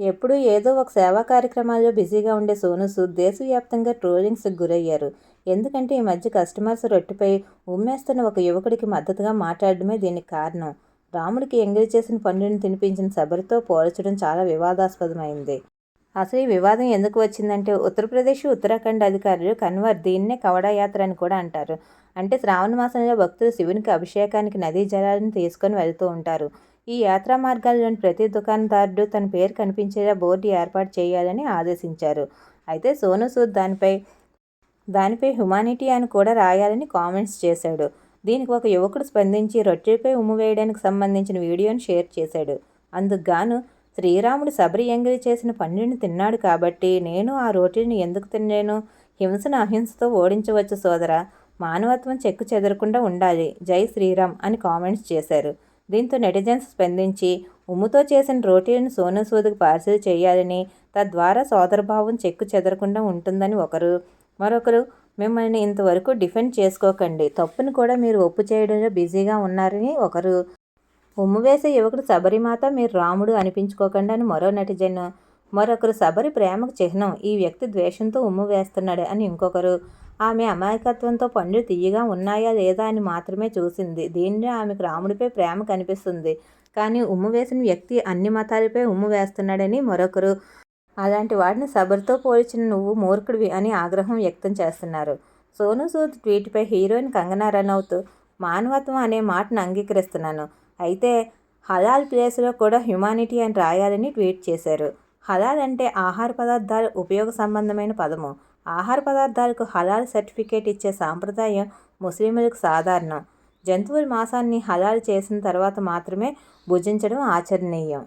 ఎప్పుడూ ఏదో ఒక సేవా కార్యక్రమాల్లో బిజీగా ఉండే సోనూస్ సూద్ దేశవ్యాప్తంగా ట్రోలింగ్స్కి గురయ్యారు. ఎందుకంటే ఈ మధ్య కస్టమర్స్ రొట్టెపై ఉమ్మేస్తున్న ఒక యువకుడికి మద్దతుగా మాట్లాడడమే దీనికి కారణం. రాముడికి ఎంగిలి చేసిన పండుని తినిపించిన శబరితో పోల్చడం చాలా వివాదాస్పదమైంది. అసలు ఈ వివాదం ఎందుకు వచ్చిందంటే ఉత్తరప్రదేశ్ ఉత్తరాఖండ్ అధికారులు కన్వర్ దీన్నే కవడా యాత్ర అని కూడా అంటారు. అంటే శ్రావణ మాసంలో భక్తులు శివునికి అభిషేకానికి నదీ జలాలను తీసుకొని వెళ్తూ ఉంటారు. ఈ యాత్రా మార్గాల్లోని ప్రతి దుకాణదారుడు తన పేరు కనిపించేలా బోర్డు ఏర్పాటు చేయాలని ఆదేశించారు. అయితే సోను సూద్ దానిపై దానిపై హ్యుమానిటీ అని కూడా రాయాలని కామెంట్స్ చేశాడు. దీనికి ఒక యువకుడు స్పందించి రొట్టెపై ఉమ్ము వేయడానికి సంబంధించిన వీడియోను షేర్ చేశాడు. అందుకు గాను శ్రీరాముడు శబరి ఎంగిలి చేసిన పండుని తిన్నాడు కాబట్టి నేను ఆ రోటీని ఎందుకు తిన్నాను? హింసను అహింసతో ఓడించవచ్చు సోదర. మానవత్వం చెక్కు చెదరకుండా ఉండాలి. జై శ్రీరామ్ అని కామెంట్స్ చేశారు. దీంతో నెటిజన్స్ స్పందించి ఉమ్ముతో చేసిన రోటీలను సోను సూద్కి పార్సిల్ చేయాలని తద్వారా సోదరభావం చెక్కు చెదరకుండా ఉంటుందని ఒకరు మరొకరు మిమ్మల్ని ఇంతవరకు డిఫెండ్ చేసుకోకండి. తప్పును కూడా మీరు ఒప్పు చేయడంలో బిజీగా ఉన్నారని ఒకరు. ఉమ్ము వేసే యువకుడు శబరిమాత మీరు రాముడు అనిపించుకోకండి అని మరో నటిజన్ మరొకరు శబరి ప్రేమకు చిహ్నం. ఈ వ్యక్తి ద్వేషంతో ఉమ్ము వేస్తున్నాడు అని ఇంకొకరు. ఆమె అమాయకత్వంతో పండ్లు తీయగా ఉన్నాయా లేదా అని మాత్రమే చూసింది. దీనిలో ఆమెకు రాముడిపై ప్రేమ కనిపిస్తుంది. కానీ ఉమ్ము వేసిన వ్యక్తి అన్ని మతాలపై ఉమ్ము వేస్తున్నాడని మరొకరు. అలాంటి వాడిని సబర్తో పోల్చిన నువ్వు మూర్ఖుడివి అని ఆగ్రహం వ్యక్తం చేస్తున్నారు. సోను సూద్ ట్వీట్పై హీరోయిన్ కంగనా రనౌత్ మానవత్వం అనే మాటను అంగీకరిస్తున్నాను. అయితే హలాల్ ప్లేస్లో కూడా హ్యుమానిటీ అని రాయాలని ట్వీట్ చేశారు. హలాల్ అంటే ఆహార పదార్థాల ఉపయోగ సంబంధమైన పదము. ఆహార పదార్థాలకు హలాల్ సర్టిఫికేట్ ఇచ్చే సాంప్రదాయం ముస్లింలకు సాధారణం. జంతువుల మాంసాన్ని హలాల్ చేసిన తర్వాత మాత్రమే భుజించడం ఆచరణీయం.